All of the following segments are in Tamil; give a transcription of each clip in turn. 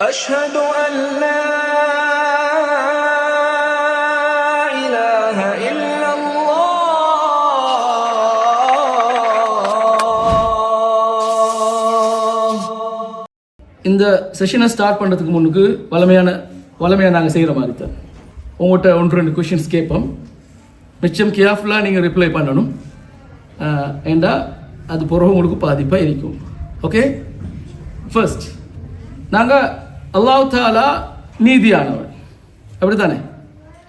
أشهد أن لا إله إلا الله இந்த செஷனை ஸ்டார்ட் பண்ணுறதுக்கு முன்னுக்கு வளமையான வளமையாக நாங்கள் செய்கிற மாதிரி தான் உங்கள்கிட்ட ஒன்று ரெண்டு கொஷின்ஸ் கேட்போம் மிச்சம் கேர்ஃபுல்லாக நீங்கள் ரிப்ளை பண்ணணும் ஆஹ் ஏண்டா அது பிறகு உங்களுக்கு பாதிப்பாக இருக்கும் ஓகே ஃபர்ஸ்ட் நாங்கள் அல்லாஹ் தாலா நீதியானவன் அப்படி தானே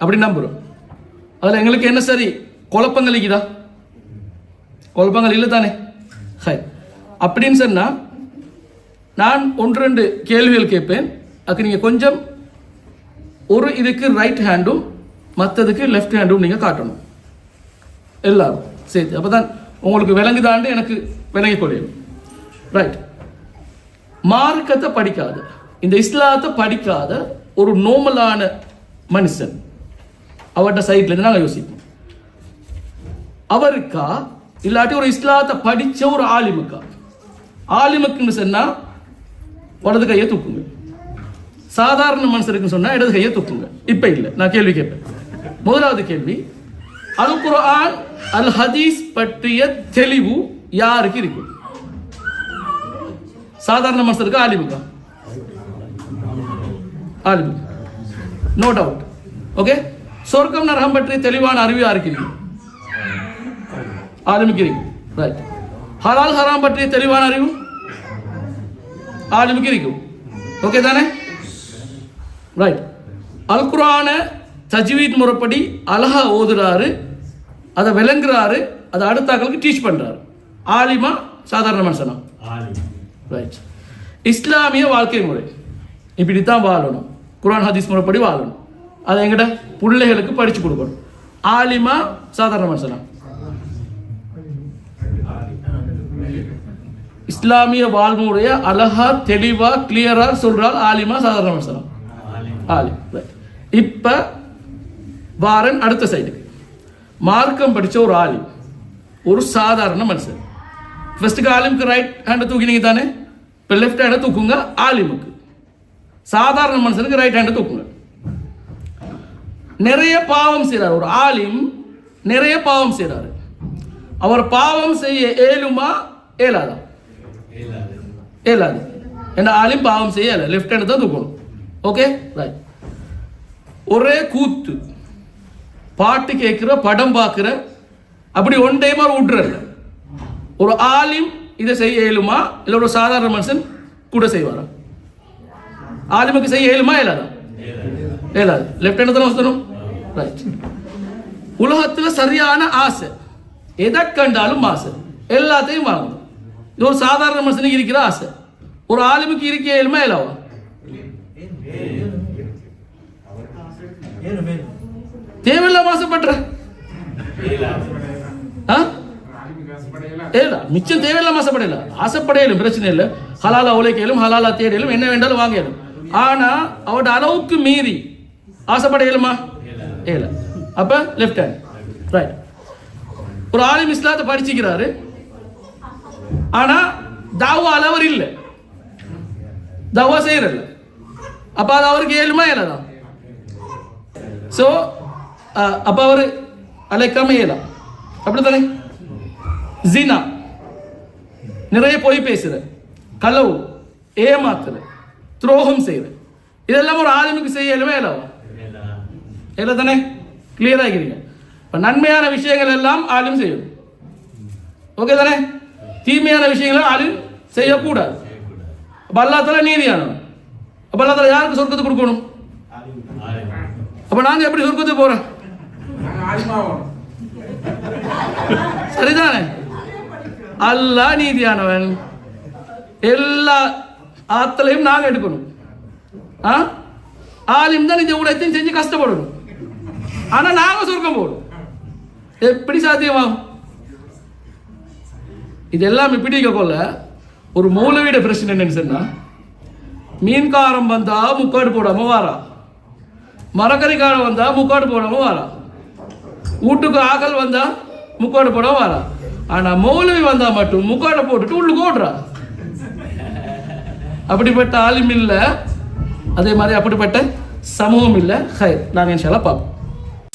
அப்படி நம்புகிறோம் அதில் எங்களுக்கு என்ன சரி? குழப்பங்கள் இருக்குதா குழப்பங்கள் இல்லை தானே ஹை. அப்படின்னு சொன்னால் நான் ஒன்று ரெண்டு கேள்விகள் கேட்பேன். அதுக்கு நீங்கள் கொஞ்சம் ஒரு இதுக்கு ரைட் ஹேண்டும் மற்றதுக்கு லெஃப்ட் ஹேண்டும் நீங்கள் காட்டணும். எல்லாரும் சரி அப்போ தான் உங்களுக்கு விளங்குதாண்டு எனக்கு விளங்கிக் கொள்ளையும் ரைட் மார்க்கத்தை படிக்காது. இந்த இஸ்லாத்தை படிக்காத ஒரு நோமலான மனுஷன் அவர்கிட்ட சைட்லேருந்து நாங்கள் யோசிப்போம். அவருக்கா? இல்லாட்டி ஒரு இஸ்லாத்தை படிச்ச ஒரு ஆலிமுக்கா? ஆலிமுக்குன்னு சொன்னா வலது கையை தூக்குங்க. சாதாரண மனுஷருக்குன்னு சொன்னால் இடது கையை தூக்குங்க. இப்ப இல்லை நான் கேள்வி கேட்பேன். முதலாவது கேள்வி அல் குர்ஆன் அல் ஹதீஸ் பற்றிய தெளிவு யாருக்கு இருக்கு? சாதாரண மனுஷருக்கு ஆலிமுக்கா. ஆலிமுக்கு நோ டவுட் ஓகே சொர்க்கம் நரகம் பற்றிய தெளிவான அறிவு யாருக்கு இருக்கு? ஆலிமுக்கு ரைட் ஹலால் ஹராம் பற்றிய தெளிவான அறிவு? ஆலிமுக்கு இருக்கும் ஓகே தானே? ரைட் அல் குர்ஆன தஜ்வீத் முறைப்படி அழகா ஓதுறாரு. அதை விளங்குறாரு. அதை அடுத்தாக்களுக்கு டீச் பண்றாரு. ஆலிமா சாதாரண மனுஷனா? ரைட் இஸ்லாமிய வாழ்க்கை முறை. இப்படித்தான் வாழணும். குரான் ஹதீஸ் முறைப்படி வாழணும். அதை எங்கிட்ட? பிள்ளைகளுக்கு படித்து கொடுக்கணும். ஆலிமா சாதாரண மனுஷனா? இஸ்லாமிய வாழ்முறைய அழகா தெளிவா கிளியரா சொல்றால் ஆலிமா சாதாரண மனுஷனா? ஆலிம். ரைட் இப்ப வாரன் அடுத்த சைடுக்கு மார்க்கம் படித்த ஒரு ஆலிம். ஒரு சாதாரண மனுஷன். ஃபர்ஸ்ட்டுக்கு ஆலிமுக்கு ரைட் ஹேண்டை தூக்கினீங்க தானே இப்போ லெஃப்ட் ஹேண்டை தூக்குங்க ஆலிமுக்கு. சாதாரண மனுஷனுக்கு ரைட் ஹேண்டை தூக்குங்க. நிறைய பாவம் செய்கிறார் ஒரு ஆலிம் நிறைய பாவம் செய்கிறாரு அவர் பாவம் செய்ய ஏழுமா? ஏலாதா ஏலாது ஏன்னா ஆலிம் பாவம் செய்ய இயலாது லெஃப்ட் ஹேண்ட் தான் தூக்கணும். ஓகே ரைட் ஒரே கூத்து. பாட்டு கேட்குற படம் பார்க்குற அப்படி ஒன் டைமாக விட்றல ஒரு ஆலிம் இதை செய்ய இயலுமா இல்லை ஒரு சாதாரண மனுஷன் கூட செய்வாரா? ஆலிமுக்கு செய்ய இயலுமா இயலாதா இயலாது லெஃப்ட் ஹேண்ட் தானே வசனம் ரைட் உலகத்தில் சரியான ஆசை. எதை கண்டாலும் ஆசை. எல்லாத்தையும் வாங்கணும். இது ஒரு சாதாரண மனுஷனுக்கு இருக்கிற ஆசை. ஒரு ஆலிமுக்கு இருக்க இயலுமா இயலாவா தேவையில்லாம ஆசைப்படுற. மிச்சம் தேவையில்லாம ஆசைப்படையில. ஆசைப்படையிலும் பிரச்சனை இல்லை. ஹலாலா உழைக்கலும் ஹலாலா தேடியலும் என்ன வேண்டாலும் வாங்கியலும் ஆனா அவட அளவுக்கு மீறி. ஆசைப்பட இயலுமா ஏல. அப்ப லெஃப்ட் ஹேண்ட் ரைட் ஒரு ஆலிம் இஸ்லாத்தை படிச்சுக்கிறாரு. ஆனா தாவா அளவர் இல்லை. தாவா செய்யறல அப்ப அது அவருக்கு ஏழுமா ஏலதா ஸோ அப்போ அவர் அழைக்காம இயலாம் அப்படித்தானே? ஜீனா நிறைய பொய் பேசுற. களவு ஏமாத்துற. துரோகம் செய்யற இதெல்லாம் ஒரு ஆளுமைக்கு செய்ய இயலுமா இயலாவா இல்லை தானே? கிளியர் ஆகிறீங்க இப்போ நன்மையான விஷயங்கள் எல்லாம் ஆளும் செய்யணும் ஓகே தானே? தீமையான விஷயங்களை ஆளும் செய்யக்கூடாது. அப்போ அல்லாத்தால நீதியானவன். அப்போ அல்லாத்தால யாருக்கு சொர்க்கத்தை கொடுக்கணும்? அப்போ நாங்கள் எப்படி சொர்க்கத்துக்கு போறோம்? சரிதானே? அல்லா நீதியானவன். எல்லா ஆத்தலையும் நாங்கள் எடுக்கணும். ஆ? ஆலிம் தான் இந்த ஊடகத்தையும் செஞ்சு கஷ்டப்படணும். ஆனால் நாங்கள் சொர்க்கம் போடும் எப்படி சாத்தியமாகும்? இதெல்லாம் இப்படி கொள்ள ஒரு மூலவீட பிரச்சனை என்னன்னு சொன்னா மீன்காரம் வந்தா முக்காடு போடாம வாரா. மரக்கறிக்காரன் வந்தா முக்காடு போடாம வாரா. வீட்டுக்கு ஆகல் வந்தா முக்காடு போடாம வாரா. ஆனா மௌலவி வந்தா மட்டும் முக்காடை போட்டுட்டு உள்ளுக்கு ஓடுறா. அப்படிப்பட்ட ஆலிம் இல்லை. அதே மாதிரி அப்படிப்பட்ட சமூகம் இல்லை. ஹை நாங்கள் இன்ஷால்லா பார்ப்போம்.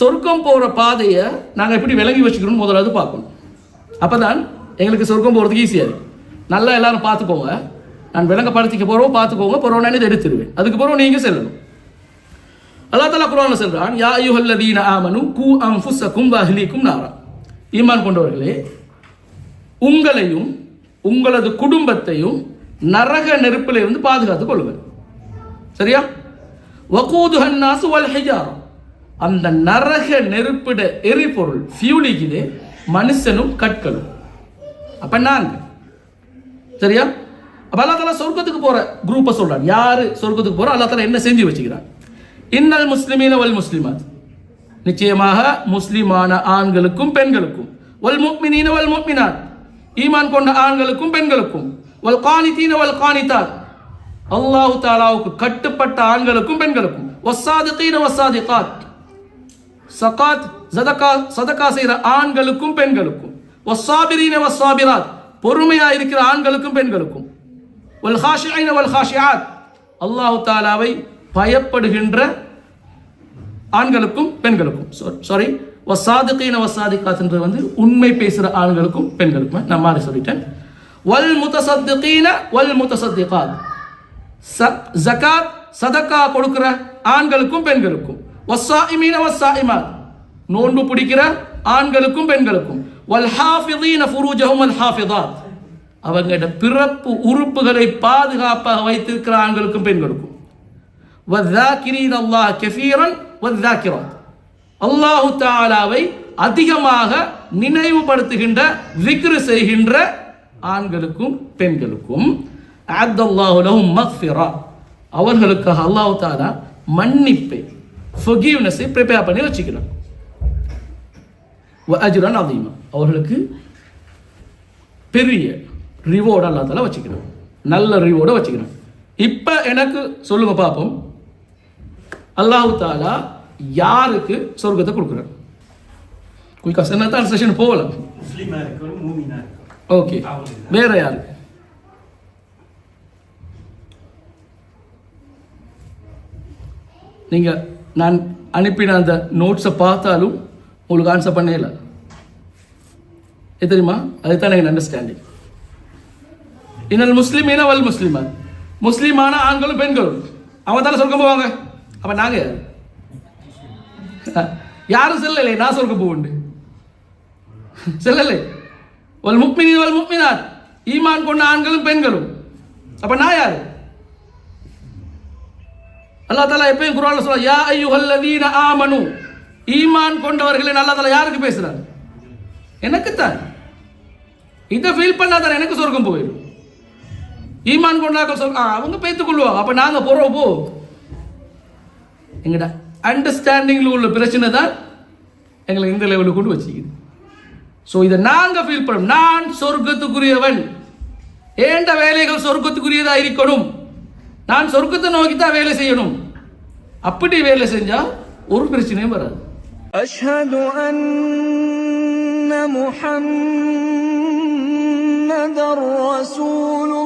சொர்க்கம் போகிற பாதையை நாங்கள் எப்படி விளங்கி வச்சுக்கணும்னு முதலாவது பார்க்கணும். அப்போ தான் எங்களுக்கு சொர்க்கம் போகிறதுக்கு ஈஸியாக இருக்கும் நல்லா எல்லாரும் பார்த்துக்கோங்க. நான் விளங்கப்படுத்திக்க போகிறோம் பார்த்துக்கோங்க. போகிறோன்னு இதை எடுத்துருவேன் அதுக்கு பிறகு நீங்கள் செல்லணும். அல்லா தலா குர்ஆன்ல சொல்றான் யா அய்யுஹல்லதீன ஆமனு கூ அன்ஃபுஸக்கும் வ அஹ்லீக்கும் நாரா. ஈமான் கொண்டவர்களே உங்களையும் உங்களது குடும்பத்தையும் நரக நெருப்பில் இருந்து பாதுகாத்துக் கொள்ளுங்கள். சரியா? வகூதுஹன் நாசு வல் அந்த நரக நெருப்பிட எரிபொருள் ஃபியூலிக்குது மனுஷனும் கற்களும். அப்ப நாங்க சரியா? அப்ப அல்லா தலா சொர்க்கத்துக்கு போற குரூப்பை சொல்றான். யாரு சொர்க்கத்துக்கு போற? அல்லா தலா என்ன செஞ்சு வச்சுக்கிறான்? இன்னல் முஸ்லிமீன வல் முஸ்லிமாத். நிச்சயமாக முஸ்லிமான ஆண்களுக்கும் பெண்களுக்கும். வல் முக்மினீன வல் முக்மினாத். ஈமான் கொண்ட ஆண்களுக்கும் பெண்களுக்கும். வல் கானிதீன வல் தாலாவுக்கு கட்டுப்பட்ட ஆண்களுக்கும் பெண்களுக்கும். வஸ்ஸாதிகீன வஸ்ஸாதிகாத். சகாத் சதகா சதகா செய்கிற ஆண்களுக்கும் பெண்களுக்கும். வஸ்ஸாபிரீன வஸ்ஸாபிராத். பொறுமையா இருக்கிற ஆண்களுக்கும் பெண்களுக்கும். வல் ஹாஷிஐன வல் ஹாஷியாத் தாலாவை பயப்படுகின்ற ஆண்களுக்கும் பெண்களுக்கும். சாரி வசாதிகீன வசாதிகாத்ன்றது வந்து உண்மை பேசுகிற ஆண்களுக்கும் பெண்களுக்கும். நான் மாறி சொல்லிட்டேன். வல் முத்தசத்துக்கீன வல் முத்தசத்திகாத் ஜக்காத் சதக்கா கொடுக்கிற ஆண்களுக்கும் பெண்களுக்கும். வஸ்ஸாயிமீன வஸ்ஸாயிமாத் நோன்பு பிடிக்கிற ஆண்களுக்கும் பெண்களுக்கும். வல் ஹாஃபிதீன ஃபுரூஜஹும் அல் ஹாஃபிதாத் அவங்களோட பிறப்பு உறுப்புகளை பாதுகாப்பாக வைத்திருக்கிற ஆண்களுக்கும் பெண்களுக்கும். வத்தாக்கிரீன் அல்லாஹ் கெஃபீரன் வத்தாக்கிராத் அல்லாஹு தாலாவை அதிகமாக நினைவுபடுத்துகின்ற விக்ரு செய்கின்ற ஆண்களுக்கும் பெண்களுக்கும். அப்துல்லாஹு மஃபிரா அவர்களுக்காக அல்லாஹு தாலா மன்னிப்பை ஃபொகிவ்னஸை ப்ரிப்பேர் பண்ணி வச்சுக்கிறான். அஜுரான் அதிகமாக அவர்களுக்கு பெரிய ரிவோர்டு அல்லா தாலா வச்சுக்கிறான். நல்ல ரிவோர்டை வச்சுக்கிறான். இப்போ எனக்கு சொல்லுங்க பார்ப்போம் அல்லாஹு தாலா யாருக்கு சொர்க்கத்தை கொடுக்குறார் குயிக்கா தான் செஷன் போகலாம். ஓகே. வேற யாரு? நீங்க நான் அனுப்பின அந்த நோட்ஸை பார்த்தாலும் உங்களுக்கு ஆன்சர் பண்ணல இது தெரியுமா? அதுதான் எனக்கு அண்டர்ஸ்டாண்டிங் இன்னொரு முஸ்லிமீன வல் முஸ்லீமா முஸ்லீமான ஆண்களும் பெண்களும். அவன் தானே சொர்க்கம் போவாங்க? அப்ப நாங்க யாரும் செல்லலை. நான் சொர்க்கம் போவுண்டு செல்லலை. வல் முக்மினி வல் முக்மினாத். ஈமான் கொண்ட ஆண்களும் பெண்களும். அப்ப நான் யார்? அல்லா தாலா எப்பயும் குரான் சொல்ல யா அய்யுஹல்லதீன ஆமனு. ஈமான் கொண்டவர்களே அல்லாஹ் தாலா யாருக்கு பேசுறார்? எனக்குத்தான் இதை ஃபீல் பண்ணாதான் எனக்கு சொர்க்கம் போயிடும். ஈமான் கொண்டாக்கள் சொல் அவங்க பேத்துக் கொள்வாங்க. அப்ப நாங்க போறோம் போ. எங்கடா? அண்டர்ஸ்டாண்டிங்ல உள்ள பிரச்சனை தான் எங்களை இந்த லெவலுக்கு கொண்டு வச்சுக்கிது. ஸோ இதை நாங்கள் ஃபீல் பண்ணோம். நான் சொர்க்கத்துக்குரியவன். ஏண்ட வேலைகள் சொர்க்கத்துக்குரியதாக இருக்கணும்? நான் சொர்க்கத்தை நோக்கி தான் வேலை செய்யணும். அப்படி வேலை செஞ்சால் ஒரு பிரச்சனையும் வராது. அஷ்ஹது அன்ன முஹம்மதர் ரசூலு